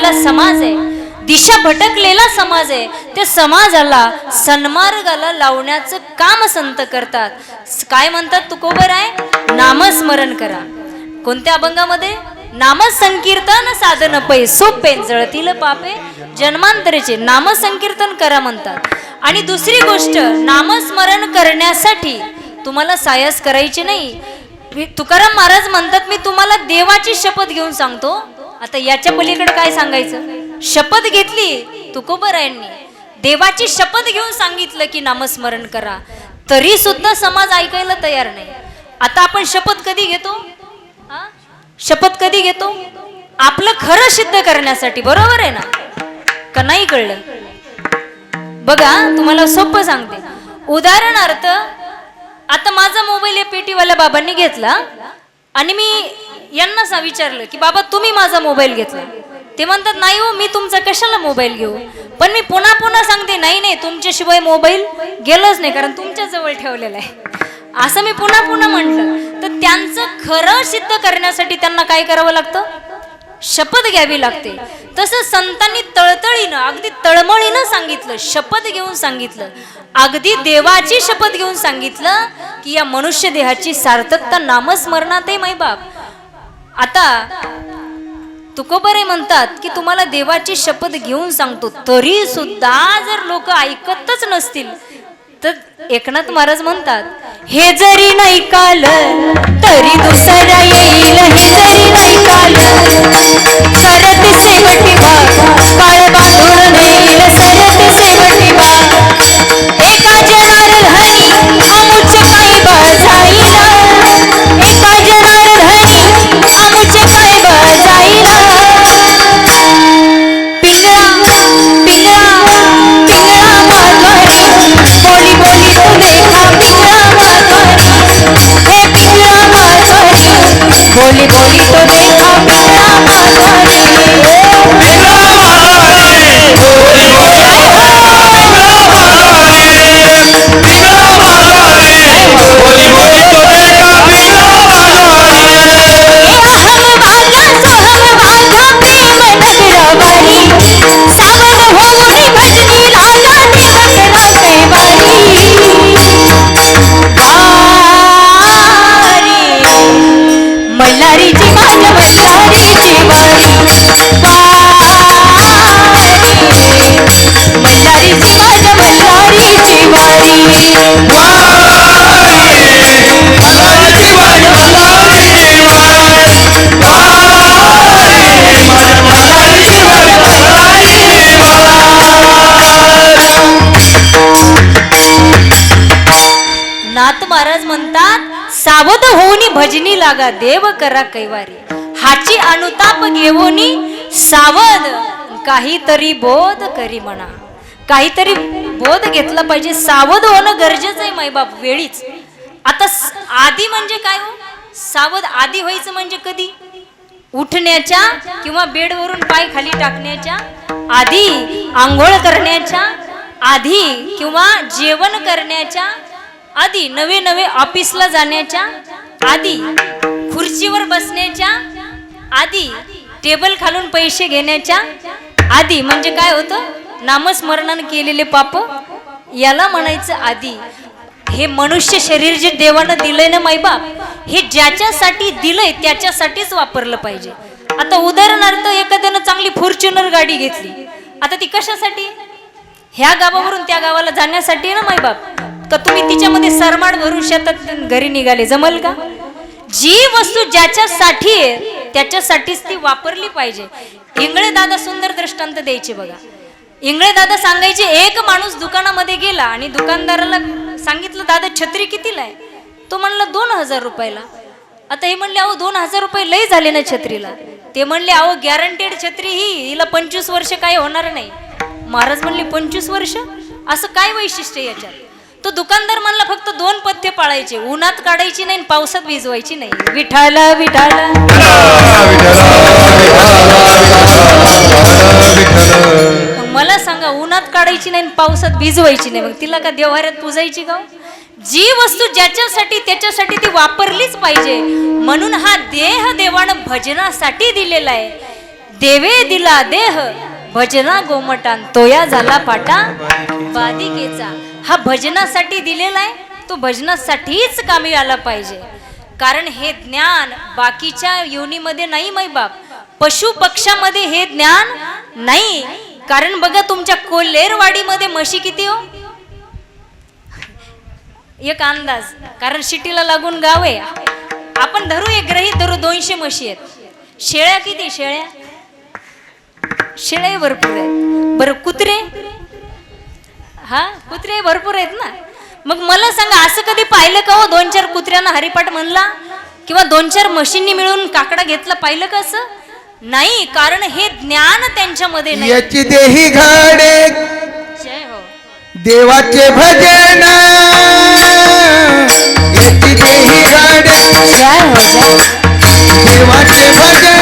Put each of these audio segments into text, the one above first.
भटकलेला समाज आहे दिशा भटकलेला समाज आहे त्या समाजाला सन्मार्गाला लावण्याचं काम संत करतात. काय म्हणतात तुकोबर आहे नामस्मरण करा. कोणत्या अभंगामध्ये? नामसंकीर्तन साधन पै सोपे जळतील पापे जन्मांतरेचे नामसंकीर्तन करा म्हणतात. आणि दुसरी गोष्ट नामस्मरण करण्यासाठी तुम्हाला सायस करायची नाही. तुकाराम महाराज म्हणतात मी तुम्हाला देवाची शपथ घेऊन सांगतो आता याच्या पलीकडे काय सांगायचं? शपथ घेतली तुकोबरायांनी. देवाची शपथ घेऊन सांगितलं की नामस्मरण करा. तरी सुद्धा समाज ऐकायला तयार नाही. आता आपण शपथ कधी घेतो? शपथ कधी घेतो? आपलं खरं सिद्ध करण्यासाठी बरोबर आहे ना? का नाही कळलं? बघा तुम्हाला सोपं सांगते. उदाहरणार्थ आता माझा मोबाईल या पेटीवाल्या बाबांनी घेतला. आणि मी यांना सा विचारलं की बाबा तुम्ही माझा मोबाईल घेतला. ते म्हणतात नाही हो मी तुमचा कशाला मोबाईल घेऊ? पण मी पुन्हा पुन्हा सांगते नाही नाही तुमच्याशिवाय मोबाईल गेलोच नाही कारण तुमच्या जवळ ठेवलेला आहे. असं मी पुन्हा पुन्हा म्हटलं. तर त्यांचं खरं सिद्ध करण्यासाठी त्यांना काय करावं लागतं? शपथ घ्यावी लागते. तसं संतांनी तळतळीनं अगदी तळमळीनं सांगितलं शपथ घेऊन सांगितलं. अगदी देवाची शपथ घेऊन सांगितलं की या मनुष्य देहाची सार्थकता नामस्मरणात आहे माई बाप. आता तुकोबरे म्हणतात की तुम्हाला देवाची शपथ घेऊन सांगतो तरी सुद्धा जर लोक ऐकतच नसतील तर एकनाथ महाराज म्हणतात हे जरी नाही काल तरी दुसरा येईल हे जरी नाही काल सरत शेवटी बा काळ बांधून नेईल सरत शेवटी बा एका लागा देव करा कैवारी. हाची अनुताप घेऊनी सावध. काहीतरी बोध करी म्हणा. काहीतरी बोध घेतला पाहिजे. सावध होणं गरजेचं आहे माईबाप वेळीच. आता आधी म्हणजे काय हो? सावध आधी व्हायचं म्हणजे कधी? उठण्याच्या किंवा बेडवरून पाय खाली टाकण्याच्या आधी आंघोळ करण्याच्या आधी किंवा जेवण करण्याच्या आधी नवे नवे ऑफिसला जाण्याच्या आधी खुर्चीवर बसण्याच्या आधी टेबल खालून पैसे घेण्याच्या आधी म्हणजे काय होतं? नामस्मरणानं केलेले पाप याला म्हणायचं आधी. हे मनुष्य शरीर जे देवानं दिलंय ना माईबाप हे ज्याच्यासाठी दिलंय त्याच्यासाठीच वापरलं पाहिजे. आता उदाहरणार्थ एखाद्यानं चांगली फॉर्च्युनर गाडी घेतली. आता ती कशासाठी? ह्या गावावरून त्या गावाला जाण्यासाठी ना माईबाप का तुम्ही तिच्यामध्ये सरमाड भरून शेतात घरी निघाले? जमल का? जी वस्तू ज्याच्यासाठी आहे त्याच्यासाठीच ती वापरली पाहिजे. इंगळे दादा सुंदर दृष्टांत द्यायचे बघा. इंगळे दादा सांगायचे एक माणूस दुकानामध्ये गेला आणि दुकानदाराला सांगितलं दादा छत्री कितीला आहे? तो म्हणला दोन हजार रुपयाला. आता हे म्हणले अहो दोन हजार रुपये लय झाले ना छत्रीला. ते म्हणले अहो गॅरंटेड छत्री ही हिला पंचवीस वर्ष काय होणार नाही. महाराज म्हणले पंचवीस वर्ष? असं काय वैशिष्ट्य याच्यात? तो दुकानदार म्हणला फक्त दोन पथ्य पाळायचे. उन्हात काढायची नाही आणि पावसात भिजवायची नाही. विठाल विठाल. मला सांगा उन्हात काढायची नाही आणि पावसात भिजवायची नाही. मग तिला का देवाऱ्यात पुजायची का जी वस्तू ज्याच्यासाठी त्याच्यासाठी ती वापरलीच पाहिजे. म्हणून हा देह देवानं भजनासाठी दिलेला आहे. देवे दिला देह भजना गोमटान तोया झाला पाटा वादिकेचा हा भजनासाठी दिलेला आहे तो भजनासाठीच कामी आला पाहिजे. कारण हे ज्ञान बाकीच्या योनीमध्ये नाही मै बाप. पशु पक्षामध्ये हे ज्ञान नाही. कारण बघा तुमच्या कोल्हेरवाडीमध्ये म्हशी किती हो? एक अंदाज. कारण शिटीला लागून गाव आहे. आपण धरू एक ग्रहित धरू दोनशे म्हशी आहेत. शेळ्या किती शेळ्या? शेळ्या भरपूर आहेत. बरं कुत्रे? हा? कुत्रे भरपूर आहेत ना? मग मला सांगा असं कधी पाहिलं का हो दोन चार कुत्र्यांना हरिपाठ म्हणला? किंवा दोन चार म्हशींनी मिळून काकडा घेतला पाहिलं का असं? नाही कारण हे ज्ञान त्यांच्यामध्ये नाही. याची देही घाडे जय हो. देवाचे भजन याची देही घाडे जय हो जय देवाचे भजन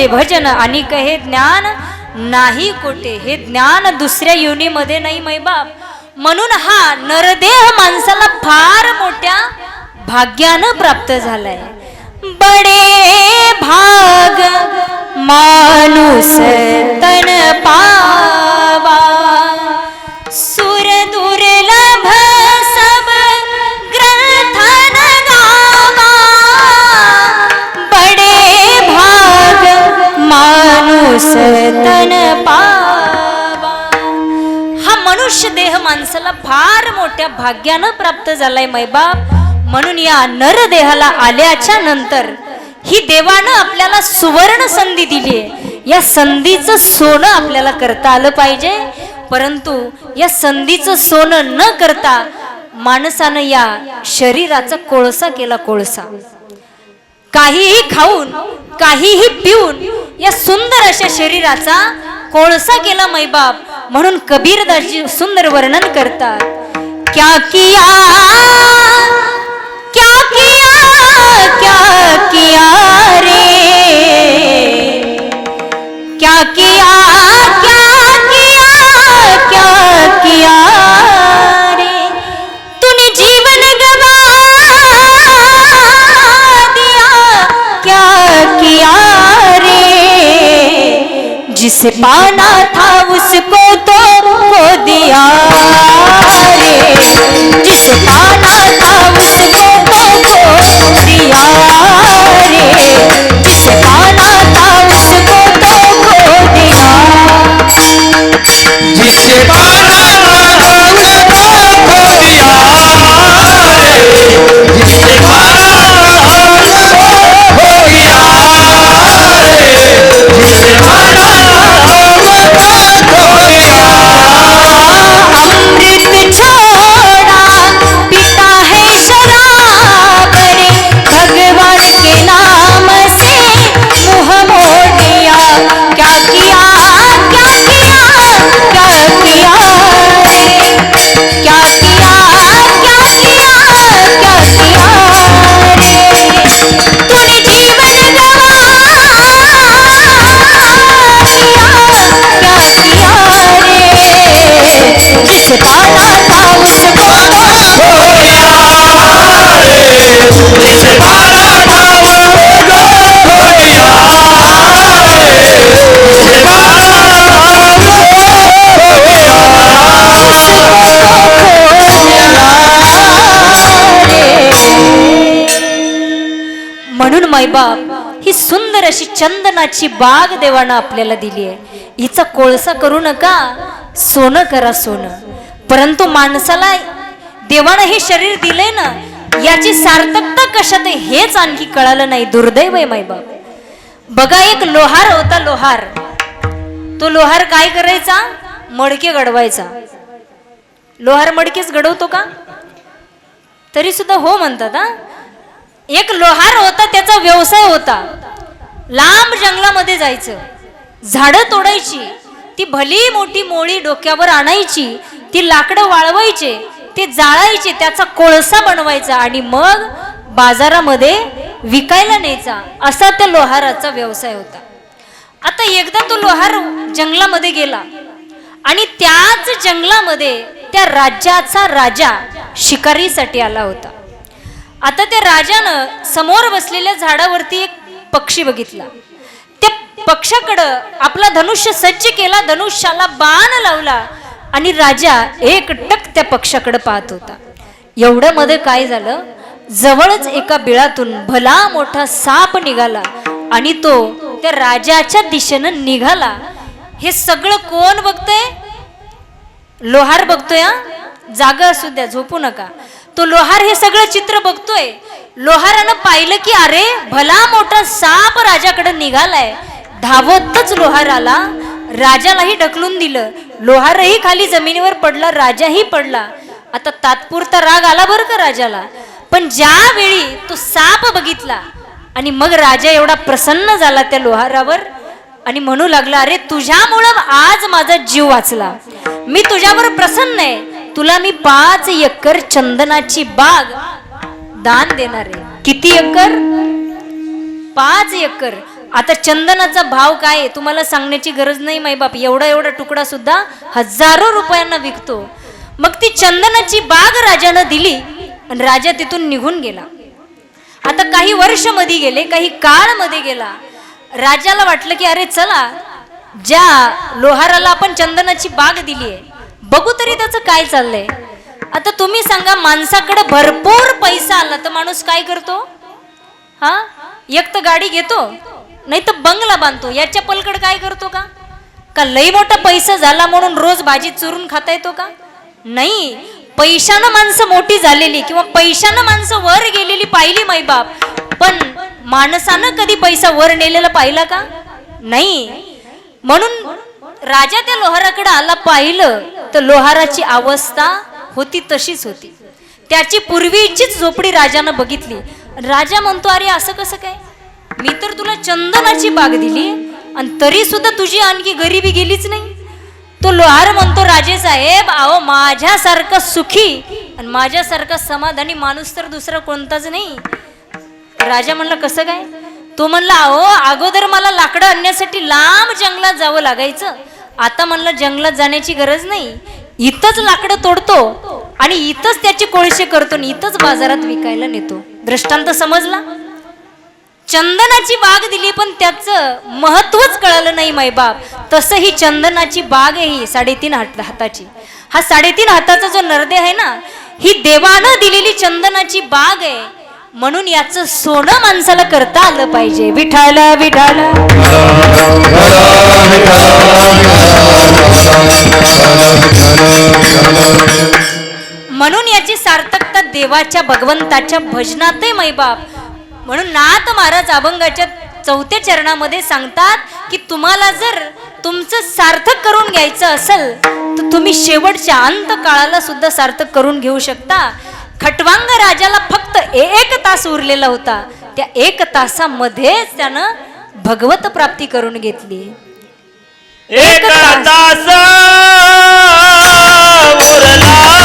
देवाचे भजन आणि हे ज्ञान नाही कोठे. हे ज्ञान दुसऱ्या युनीमध्ये नाही मैबाप म्हणून हा नरदेह माणसाला फार मोठ्या भाग्यानं प्राप्त झालाय. बडे भाग माणूस तन पा माणूस तन पावा. हा मनुष्य देह माणसाला फार मोठ्या भाग्यानं प्राप्त झालाय मैबाप म्हणून या नर देहाला आल्याच्यानंतर ही देवानं आपल्याला सुवर्ण संधी दिली आहे. या संधीचं सोनं आपल्याला करता आलं पाहिजे. परंतु या संधीचं सोनं न करता माणसानं या शरीराचा कोळसा केला कोळसा. काहीही खाऊन काहीही पिऊन या सुंदर अशा शरीराचा कोळसा केला मैबाप. म्हणून कबीरदासजी सुंदर वर्णन करतात. क्या किया क्या किया क्या किया रे? क्या किया क्या किया क्या किया जिसे पाना था उसको तो खो दिया। रे जिसे पाना था उसको तो खो दिया। रे जिसे पाना था उसको तो खो दिया। जिसे पाना था उसको खो दिया। रे जिसे पाना बाप ही सुंदर अशी चंदनाची बाग देवानं आपल्याला दिली आहे. हिचा कोळसा करू नका सोनं करा सोनं. परंतु माणसाला देवानं हे शरीर दिलंय ना याची सार्थकता कशात हेच आणखी कळालं नाही. दुर्दैव आहे मायबाप बघा एक लोहार होता लोहार. तो लोहार काय करायचा? मडके घडवायचा. लोहार मडकेच घडवतो का? तरी सुद्धा हो म्हणतात हा. एक लोहार होता त्याचा व्यवसाय होता. लांब जंगलामध्ये जायचं. झाडं तोडायची. ती भली मोठी मोळी डोक्यावर आणायची. ती लाकडं वाळवायचे. ते जाळायचे. त्याचा कोळसा बनवायचा आणि मग बाजारामध्ये विकायला न्यायचा. असा त्या लोहाराचा व्यवसाय होता. आता एकदा तो लोहार जंगलामध्ये गेला. आणि त्याच जंगलामध्ये त्या राज्याचा राजा शिकारीसाठी आला होता. आता त्या राजानं समोर बसलेल्या झाडावरती एक पक्षी बघितला. त्या पक्षाकडं आपला धनुष्य सज्ज केला धनुष्याला बाण लावला आणि राजा एकटक त्या पक्षाकडे पाहत होता. एवढं मध्ये काय झालं? जवळच एका बिळातून भला मोठा साप निघाला आणि तो त्या राजाच्या दिशेनं निघाला. हे सगळं कोण बघतंय? लोहार बघतोय हा? जागा असू द्या झोपू नका. तो लोहार हे सगळं चित्र बघतोय. लोहारानं पाहिलं की अरे भला मोठा साप राजाकडे निघालाय. धावतच लोहार आला राजालाही ढकलून दिलं. लोहारही खाली जमिनीवर पडला राजाही पडला. आता तात्पुरता राग आला बरं का राजाला? पण ज्यावेळी तो साप बघितला आणि मग राजा एवढा प्रसन्न झाला त्या लोहारावर आणि म्हणू लागला अरे तुझ्यामुळं आज माझा जीव वाचला. मी तुझ्यावर प्रसन्न आहे. तुला मी पाच एकर चंदनाची बाग दान देणार आहे. किती एकर? पाच एकर. आता चंदनाचा भाव काय आहे? तुम्हाला सांगण्याची गरज नाही माई बाप. एवढा एवढा तुकडा सुद्धा हजारो रुपयांना विकतो. मग ती चंदनाची बाग राजानं दिली आणि राजा तिथून निघून गेला. आता काही वर्षमध्ये गेले काही काळमध्ये गेला. राजाला वाटलं की अरे चला ज्या लोहाराला आपण चंदनाची बाग दिली आहे बघू तरी त्याचं काय चाललंय. आता तुम्ही सांगा माणसाकडे भरपूर पैसा आला तर माणूस काय करतो? हा? एक तर गाडी घेतो नाही तर बंगला बांधतो. याच्या पलकड काय करतो का? का लई मोठा पैसा झाला म्हणून रोज भाजी चुरून खाता येतो का? नाही. पैशानं माणसं मोठी झालेली किंवा पैशानं माणसं वर गेलेली पाहिली माईबाप पण माणसानं कधी पैसा वर नेलेला पाहिला का? नाही. म्हणून राजा त्या लोहाराकडे आला पाहिलं तर लोहाराची अवस्था होती तशीच होती. त्याची पूर्वीचीच झोपडी राजानं बघितली. राजा म्हणतो अरे असं कसं काय? मी तर तुला चंदनाची बाग दिली आणि तरी सुद्धा तुझी आणखी गरिबी गेलीच नाही. तो लोहार म्हणतो राजे साहेब अहो माझ्यासारखं सुखी आणि माझ्यासारखा समाधानी माणूस तर दुसरा कोणताच नाही. राजा म्हणला कसं काय? तो म्हणला अहो अगोदर मला लाकडं आणण्यासाठी लांब जंगलात जावं लागायचं. आता म्हणलं जंगलात जाण्याची गरज नाही. इथंच लाकडं तोडतो आणि इथंच त्याचे कोळशे करतो आणि इथंच बाजारात विकायला नेतो. दृष्टांत समजला? चंदनाची बाग दिली पण त्याचं महत्वच कळालं नाही मायबाप तसं ही चंदनाची बाग आहे ही साडेतीन हात हाताची. हा साडेतीन हाताचा जो नरदेह आहे ना ही देवानं दिलेली चंदनाची बाग आहे. म्हणून याचं सोनं माणसाला करता आलं पाहिजे. विठाल विठाल म्हणून याची सार्थकता देवाच्या भगवंताच्या भजनातही मैबाप म्हणून नाथ महाराज अभंगाच्या चौथ्या चरणामध्ये सांगतात की तुम्हाला जर तुमचं सार्थक करून घ्यायचं असेल तर तुम्ही शेवटच्या अंत काळाला सुद्धा सार्थक करून घेऊ शकता. खटवांग राजाला फक्त एक तास उरलेला होता. त्या एक तासामध्येच त्यानं भगवत प्राप्ती करून घेतली. एक तास. उरला.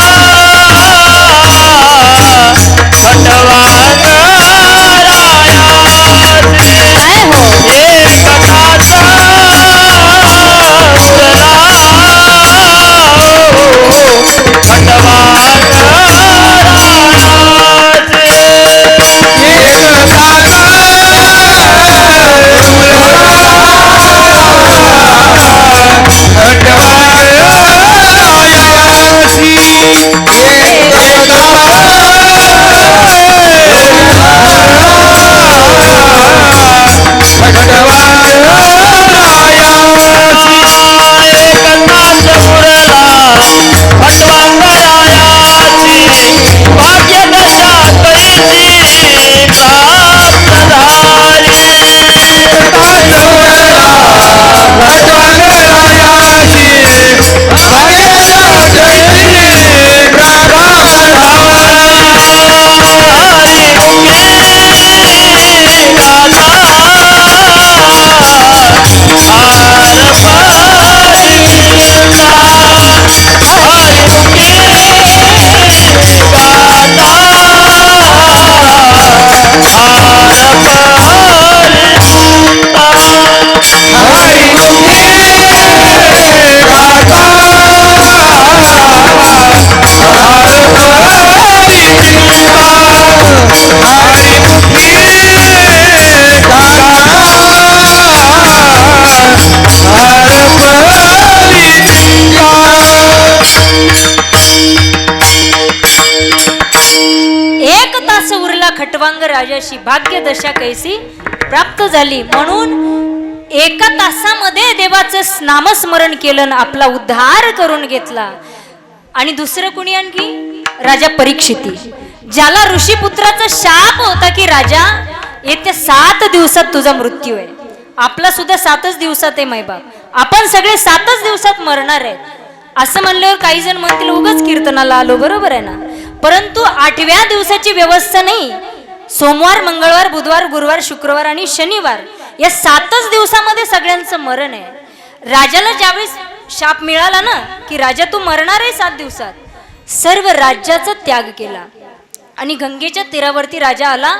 Hallelujah. अशी भाग्यदशा कैसी प्राप्त झाली. म्हणून एका तासामध्ये देवाचं नामस्मरण केलं आपला उद्धार करून घेतला. आणि दुसरं कुणी आणखी? राजा परीक्षिती. ज्याला ऋषीपुत्राचा शाप होता की राजा येत्या सात दिवसात तुझा मृत्यू आहे. आपला सुद्धा सातच दिवसात आहे मैबाप आपण सगळे सातच दिवसात मरणार आहेत. असं म्हणल्यावर काही जण म्हणतील उगाच कीर्तनाला आलो बरोबर आहे ना? परंतु आठव्या दिवसाची व्यवस्था नाही. सोमवार मंगळवार बुधवार गुरुवार शुक्रवार आणि शनिवार या सातच दिवसामध्ये सगळ्यांचं मरण आहे. राजाला ज्यावेळेस शाप मिळाला ना की राजा तू मरणार आहे सात दिवसात सर्व राज्याचा त्याग केला. आणि गंगेच्या तीरावरती राजा आला.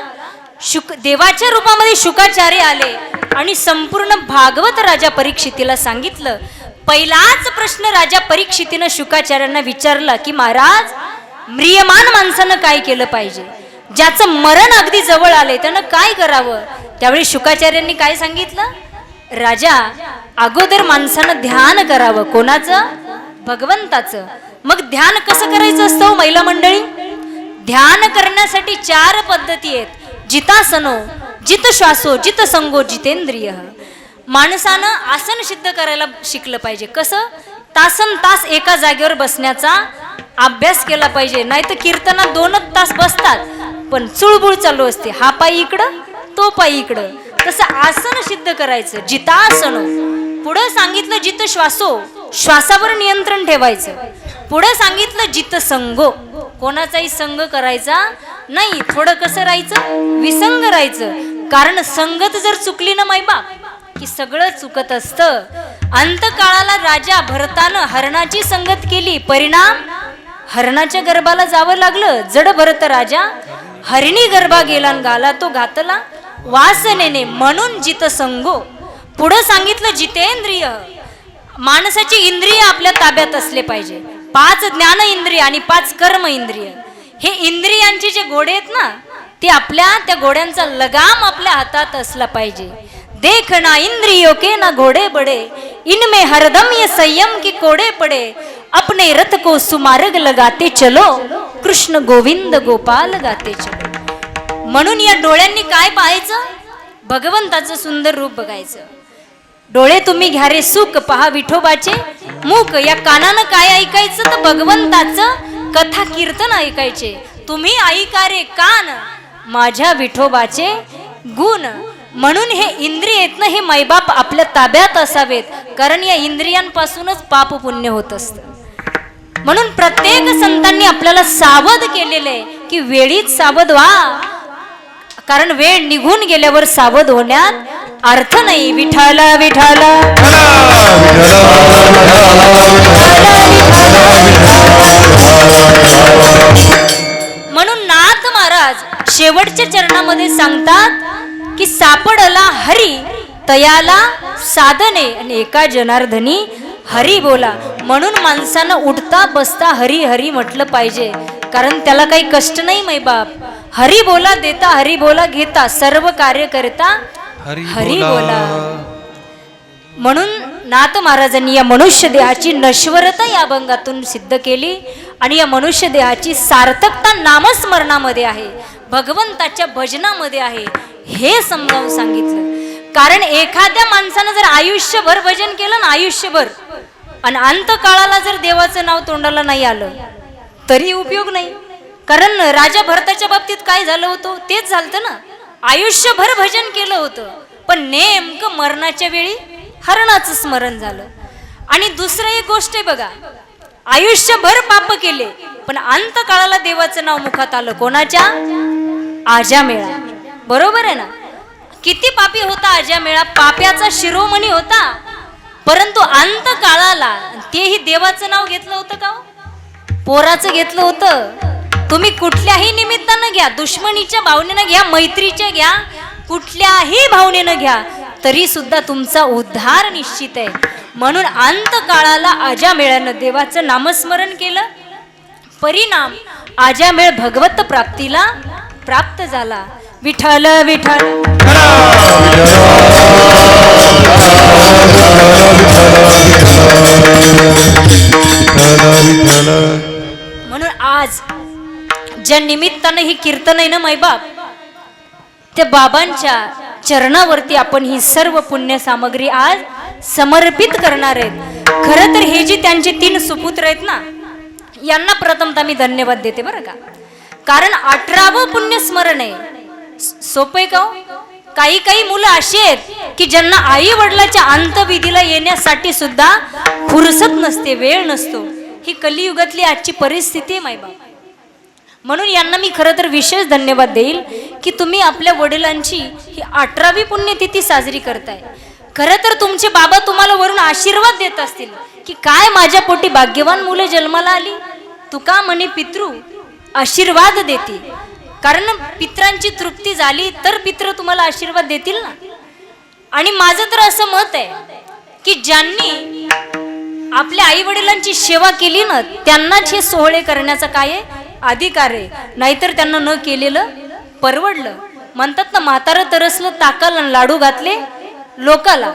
शुक देवाच्या रूपामध्ये शुकाचार्य आले आणि संपूर्ण भागवत राजा परीक्षितीला सांगितलं. पहिलाच प्रश्न राजा परीक्षितीनं शुकाचार्यांना विचारला की महाराज म्रियमान माणसानं काय केलं पाहिजे? ज्याचं मरण अगदी जवळ आले त्यानं काय करावं? त्यावेळी शुकाचार्यांनी काय सांगितलं? राजा अगोदर माणसानं ध्यान करावं. कोणाचं? भगवंताचं. मग ध्यान कसं करायचं असतं हो, महिला मंडळी? ध्यान करण्यासाठी चार पद्धती आहेत. जितासनो जित श्वासो जित संगो जितेंद्रिय. माणसानं आसन सिद्ध करायला शिकलं पाहिजे. कसं? तासन तास एका जागेवर बसण्याचा अभ्यास केला पाहिजे. नाही तर कीर्तनात दोनच तास बसतात. पण चुळबुळ चालू असते. हा पाय इकडं तो पाय इकडं. तसं आसन सिद्ध करायचं. जितासन. पुढं सांगितलं जित श्वासो. श्वासावर नियंत्रण ठेवायचं. पुढं सांगितलं जित संगो कोणाचाही संग करायचा नाही. थोडं कसं राहायचं? विसंग राहायचं. कारण संगत जर चुकली ना मायबा की सगळं चुकत असतं. अंतकाळाला राजा भरतानं हरणाची संगत केली. परिणाम? हरणाच्या गर्भाला जावं लागलं. जड भरत राजा हरिणी गर्भा गेला गाला तो घातला वासनेने. म्हणून जित संगो पुढं सांगितलं जितेंद्रिय. माणसाची इंद्रिय आपल्या ताब्यात असले पाहिजे. पाच ज्ञान इंद्रिय आणि पाच कर्म इंद्रिय. हे इंद्रियांचे जे घोडे आहेत ना ते आपल्या त्या घोड्यांचा लगाम आपल्या हातात असला पाहिजे. देखना इंद्रियों के ना घोड़े बड़े इनमें हरदम ये संयम की कोड़े पड़े। अपने रथ को सुमार्ग लगाते चलो कृष्ण गोविंद गोपाल गाते चलो। म्हणून या डोळ्यांनी काय पाहायचं? भगवंताचं सुंदर रूप बघायचं। डोळे तुम्ही घ्या रे सुख पहा विठोबाचे। मुख या कानानं काय ऐकायचं? तर भगवंताचं कथा कीर्तन ऐकायचे। तुम्ही ऐका रे कान माझ्या विठोबाचे गुण। म्हणून हे इंद्रिय आहेत ना हे मैबाप आपल्या ताब्यात असावेत. कारण या इंद्रियांपासूनच पाप पुण्य होत असतं. म्हणून प्रत्येक संतांनी आपल्याला सावध केलेलं आहे की वेळीच सावध व्हा. कारण वेळ निघून गेल्यावर सावध होण्यात अर्थ नाही. विठाला विठाला म्हणून नाथ महाराज शेवटच्या चरणामध्ये सांगतात की सापडला हरी तयाला साधने. आणि एका जनार्दनी हरी बोला. म्हणून माणसानं उठता बसता हरी हरी म्हटलं पाहिजे. कारण त्याला काही कष्ट नाही मै बाप. हरी बोला देता हरी बोला घेता. सर्व कार्य करता हरी बोला. म्हणून नाथ महाराजांनी या मनुष्य देहाची नश्वरता या अभंगातून सिद्ध केली. आणि या मनुष्य देहाची सार्थकता नामस्मरणामध्ये आहे. भगवंताच्या भजनामध्ये आहे. हे समजावून सांगितलं. कारण एखाद्या माणसानं जर आयुष्यभर भजन केलं ना आयुष्यभर आणि अंतकाळाला जर देवाचं नाव तोंडाला नाही आलं तरी उपयोग नाही. कारण राजा भरताच्या बाबतीत काय झालं होतं? तेच झालं ना. आयुष्यभर भजन केलं होतं. पण नेमकं मरणाच्या वेळी हरणाचं स्मरण झालं. आणि दुसरं एक गोष्ट आहे बघा. आयुष्यभर पाप केले पण अंतकाळाला देवाचं नाव मुखात आलं. कोणाच्या? आजा मेळा बरोबर आहे ना? किती पापी होता आजा मेळा पाप्याचा शिरोमणी होता. परंतु अंत काळाला तेही देवाचं नाव घेतलं होतं का हो? पोराचं घेतलं होतं. तुम्ही कुठल्याही निमित्तानं घ्या दुश्मनीच्या भावनेनं घ्या मैत्रीच्या घ्या कुठल्याही भावनेनं घ्या तरी सुद्धा तुमचा उद्धार निश्चित आहे. म्हणून अंत काळाला आजामेळानं देवाचं नामस्मरण केलं. परिणाम आजामेळ भगवत प्राप्तीला प्राप्त झाला. विठ्ठल विठ्ठल. म्हणून आज ज्या निमित्तानं ही कीर्तन आहे ना मैबाप त्या बाबांच्या चरणावरती आपण ही सर्व पुण्य सामग्री आज समर्पित करणार आहेत. खरं तर हे जे त्यांचे तीन सुपुत्र आहेत ना यांना प्रथमतः मी धन्यवाद देते बरं का. कारण अठरावं पुण्य स्मरण आहे. सोपं आहे का हो? काही काही मुलं अशी आहेत की ज्यांना आई वडिलाच्या अंतविधीला येण्यासाठी सुद्धा फुरसत नसते वेळ नसतो. ही कलियुगातली आजची परिस्थिती आहे मायबाप म्हणून यांना मी खरं तर विशेष धन्यवाद देईल की तुम्ही आपल्या वडिलांची ही अठरावी पुण्यतिथी साजरी करताय. खरं तर तुमचे बाबा तुम्हाला वरून आशीर्वाद देत असतील की काय माझ्या पोटी भाग्यवान मुलं जन्माला आली? तुका म्हणे पितृ आशीर्वाद देतील. कारण पित्रांची तृप्ती झाली तर पित्र तुम्हाला आशीर्वाद देतील ना? आणि माझं तर असं मत आहे की ज्यांनी आपल्या आई वडिलांची सेवा केली ना त्यांनाच हे सोहळे करण्याचा काय आहे? अधिकार आहे. नाहीतर त्यांना न केलेलं परवडलं. म्हणतात ना म्हातारं तरसलं ताकाला आणि लाडू घातले लोकाला.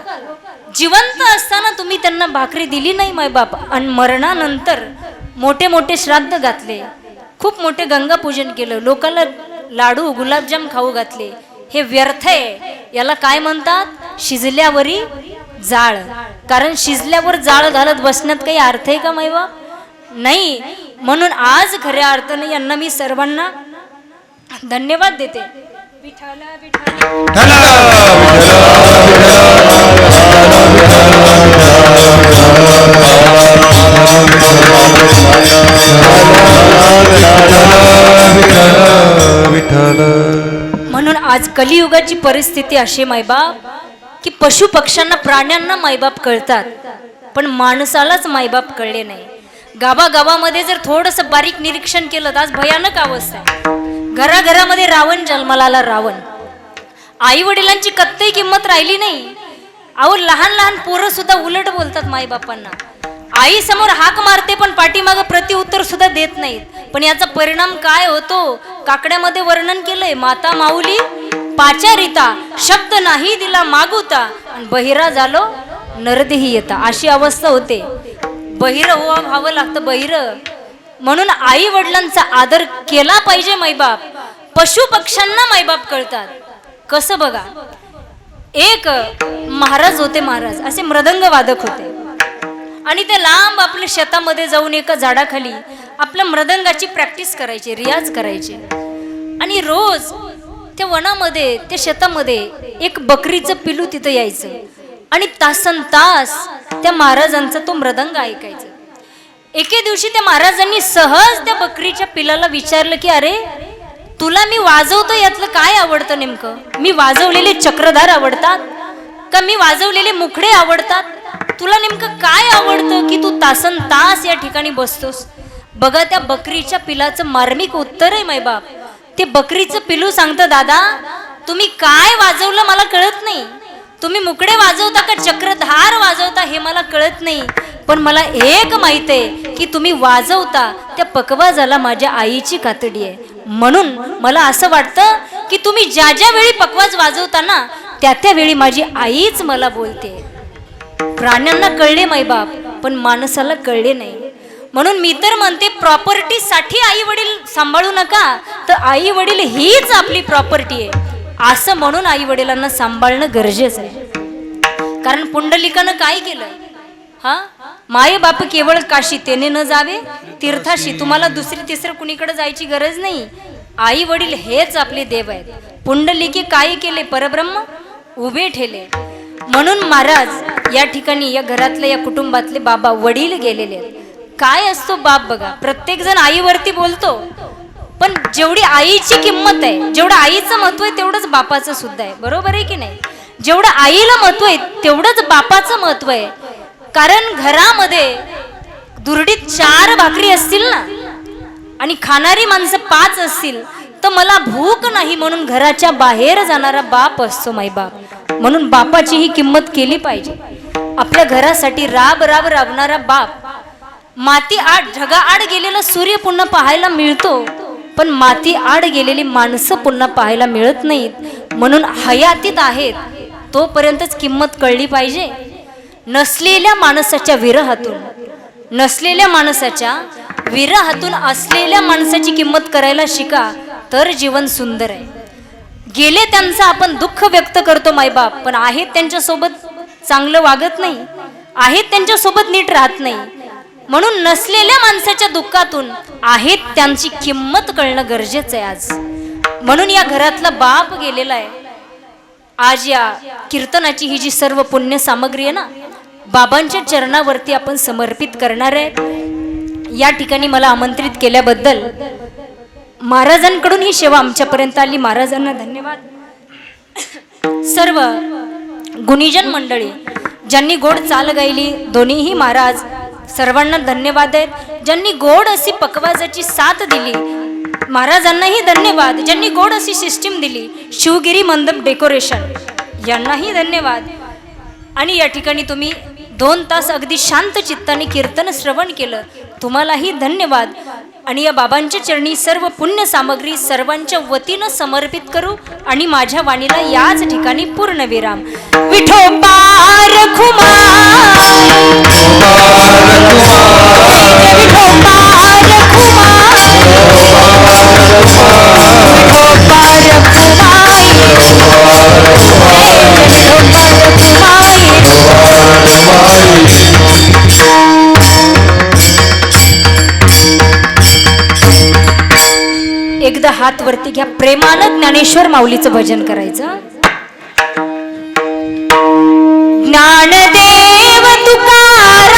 जिवंत असताना तुम्ही त्यांना भाकरी दिली नाही माय बाप आणि मरणानंतर मोठे मोठे श्राद्ध घातले. खूप मोठे गंगा पूजन केलं. लोकाला लाडू गुलाबजाम खाऊ घातले. हे व्यर्थ आहे. याला काय म्हणतात? शिजल्यावरी जाळ. कारण शिजल्यावर जाळ घालत बसण्यात काही अर्थ आहे का मैवा नाही. म्हणून आज खऱ्या अर्थाने यांना मी सर्वांना धन्यवाद देते. विठाला विठाला म्हणून आज कलियुगाची परिस्थिती अशी मायबाप की पशु पक्ष्यांना प्राण्यांना मायबाप कळतात पण माणसालाच मायबाप कळले नाही. गावागावामध्ये जर थोडस बारीक निरीक्षण केलं तर आज भयानक अवस्था आहे. घराघरामध्ये रावण जन्माला आला रावण. आई वडिलांची कत्तही किंमत राहिली नाही. अहो लहान लहान पोरं सुद्धा उलट बोलतात मायबापांना. आई समोर हाक मारते पण पाठीमागं प्रत्युत्तर सुद्धा देत नाहीत. पण याचा परिणाम काय होतो? काकड्यामध्ये वर्णन केलंय माता माऊली पाचारिता शब्द नाही दिला मागुता आणि बहिरा झालो नरदेही येता. अशी अवस्था होते. बहिर हो व्हावं लागतं बहिर. म्हणून आई वडिलांचा आदर केला पाहिजे माईबाप. पशु पक्ष्यांना मायबाप कळतात. कसं बघा? एक महाराज होते महाराज. असे मृदंग वादक होते. आणि ते लांब आपल्या शेतामध्ये जाऊन एका झाडाखाली आपल्या मृदंगाची प्रॅक्टिस करायची रियाज करायचे. आणि रोज त्या वनामध्ये त्या शेतामध्ये एक बकरीचं पिलू तिथं यायचं. आणि तासन तास त्या महाराजांचा तो मृदंग ऐकायचा. एके दिवशी त्या महाराजांनी सहज त्या बकरीच्या पिलाला विचारलं की अरे तुला मी वाजवतो यातलं काय आवडतं नेमकं? मी वाजवलेले चक्रधार आवडतात. का मी वाजवलेले मुखडे आवडतात. तुला नेमकं काय आवडतं की तू तासन तास या ठिकाणी बसतोस? बघा त्या बकरीच्या पिलाचं मार्मिक उत्तर आहे मायबाप ते बकरीचं पिलू सांगतं दादा तुम्ही काय वाजवलं मला कळत नाही. तुम्ही मुकडे वाजवता का चक्रधार वाजवता हे मला कळत नाही. पण मला एक माहीत आहे की तुम्ही वाजवता त्या पकवाजाला माझ्या आईची कातडी आहे. म्हणून मला असं वाटतं की तुम्ही ज्या ज्या वेळी पकवाज वाजवता ना त्या त्यावेळी माझी आईच मला बोलते. प्राण्यांना कळले मायबाप पण माणसाला कळले नाही. म्हणून मी तर म्हणते प्रॉपर्टीसाठी आई वडील सांभाळू नका तर आई वडील हीच आपली प्रॉपर्टी आहे. असं म्हणून आई वडिलांना सांभाळणं गरजेचं आहे. कारण पुंडलिकानं काय केलं हा? माय बाप केवळ काशी तेने न जावे तीर्थाशी. तुम्हाला दुसरी तिसरं कुणीकडे जायची गरज नाही. आई वडील हेच आपले देव आहेत. पुंडलिकी काय केले? परब्रह्म? उभे ठेले. म्हणून महाराज या ठिकाणी या घरातले या कुटुंबातले बाबा वडील गेलेले आहेत. काय असतो बाप बघा प्रत्येक जण आईवरती बोलतो. पण जेवढी आईची किंमत आहे जेवढं आईचं महत्त्व आहे तेवढंच बापाचं सुद्धा आहे. बरोबर आहे की नाही? जेवढं आईला महत्त्व आहे तेवढंच बापाचं महत्त्व आहे. कारण घरामध्ये दुर्डीत चार भाकरी असतील ना? आणि खाणारी माणसं पाच असतील. तर मला भूक नाही म्हणून घराच्या बाहेर जाणारा बाप असतो माई बाप. म्हणून बापाची ही किंमत केली पाहिजे. आपल्या घरासाठी राब राब राबणारा बाप. माती आड ढगा आड गेलेला सूर्य पुन्हा पाहायला मिळतो पण माती आड गेलेली माणसं पुन्हा पाहायला मिळत नाहीत. म्हणून हयातीत आहेत तोपर्यंतच किंमत कळली पाहिजे. नसलेल्या माणसाच्या विरहातून नसलेल्या माणसाच्या विरहातून असलेल्या माणसाची किंमत करायला शिका. तर जीवन सुंदर आहे. गेले त्यांचं आपण दुःख व्यक्त करतो मायबाप पण आहेत त्यांच्यासोबत चांगलं वागत नाही. आहेत त्यांच्यासोबत नीट राहत नाही. म्हणून नसलेल्या माणसाच्या दुःखातून आहेत त्यांची किंमत कळणं गरजेचं आहे आज. म्हणून या घरातला बाप गेलेला आहे. आज या कीर्तनाची ही जी सर्व पुण्य सामग्री आहे ना बाबांच्या चरणावरती आपण समर्पित करणार आहे. या ठिकाणी मला आमंत्रित केल्याबद्दल महाराजांकडून ही सेवा आमच्यापर्यंत आली. महाराजांना धन्यवाद. सर्व गुणीजन मंडळी ज्यांनी गोड चाल गायली दोन्हीही महाराज सर्वांना धन्यवाद आहेत. ज्यांनी गोड अशी पकवाजाची साथ दिली महाराजांनाही धन्यवाद. ज्यांनी गोड अशी सिस्टीम दिली शिवगिरी मंदम डेकोरेशन यांनाही धन्यवाद. आणि या ठिकाणी तुम्ही दोन तास अगदी शांत चित्ताने कीर्तन श्रवण केलं तुम्हालाही धन्यवाद. आणि या बाबांच्या चरणी सर्व पुण्य सामग्री सर्वांच्या वतीनं समर्पित करू आणि माझ्या वाणीला याच ठिकाणी पूर्ण विराम विठोबा रखुमाई हात घ्या प्रेमानं ज्ञानेश्वर माऊलीचं भजन करायचं. ज्ञानदेव तुकाराम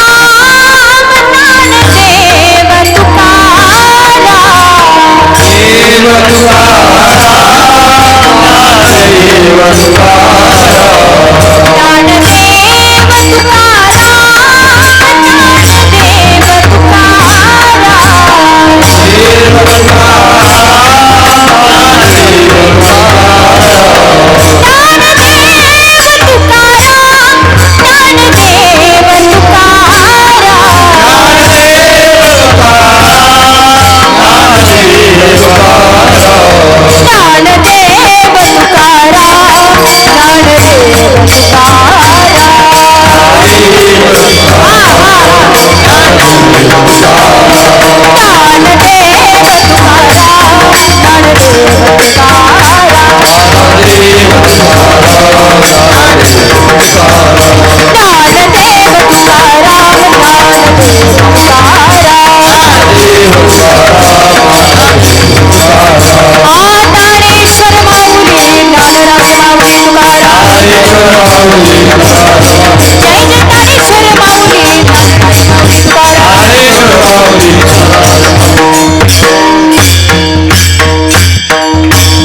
ज्ञानदेव तुकाराम देव तुकाराम देव तुकाराम